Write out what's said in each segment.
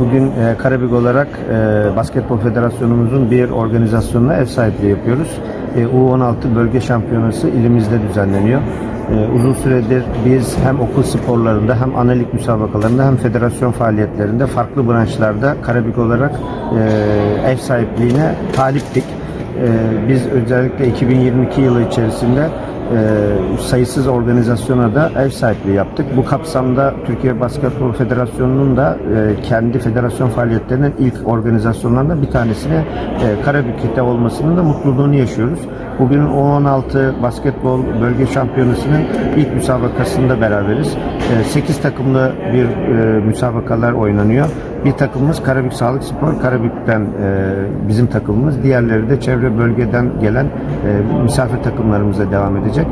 Bugün e, Karabük olarak e, Basketbol Federasyonumuzun bir organizasyonuna ev sahipliği yapıyoruz. E, U16 bölge şampiyonası ilimizde düzenleniyor. E, uzun süredir biz hem okul sporlarında hem analik müsabakalarında hem federasyon faaliyetlerinde farklı branşlarda Karabük olarak e, ev sahipliğine taliptik. E, biz özellikle 2022 yılı içerisinde e, sayısız organizasyona da ev sahipliği yaptık. Bu kapsamda Türkiye Basketbol Federasyonu'nun da e, kendi federasyon faaliyetlerinin ilk organizasyonlarından bir tanesine e, Karabük'te olmasının da mutluluğunu yaşıyoruz. Bugün U16 basketbol bölge şampiyonasının ilk müsabakasında beraberiz. 8 takımlı bir e, müsabakalar oynanıyor. Bir takımımız Karabük Sağlık Spor, Karabük'ten e, bizim takımımız. Diğerleri de çevre bölgeden gelen e, misafir takımlarımıza devam edecek.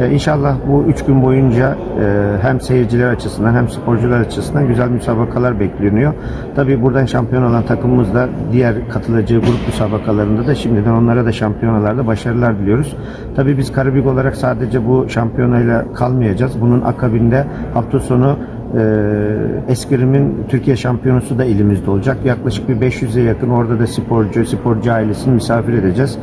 E, İnşallah bu üç gün boyunca e, hem seyirciler açısından hem sporcular açısından güzel müsabakalar bekleniyor. Tabii buradan şampiyon olan takımımız da diğer katılacağı grup müsabakalarında da şimdiden onlara da şampiyonalarda başarılar diliyoruz. Tabii biz Karabük olarak sadece bu şampiyonayla kalmayacağız. Bunun akabinde hafta sonu e, Eskrim'in Türkiye şampiyonası da elimizde olacak. Yaklaşık bir 500'e yakın orada da sporcu, sporcu ailesini misafir edeceğiz.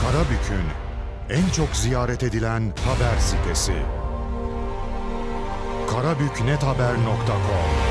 Karabük'ün en çok ziyaret edilen haber sitesi. karabüknethaber.com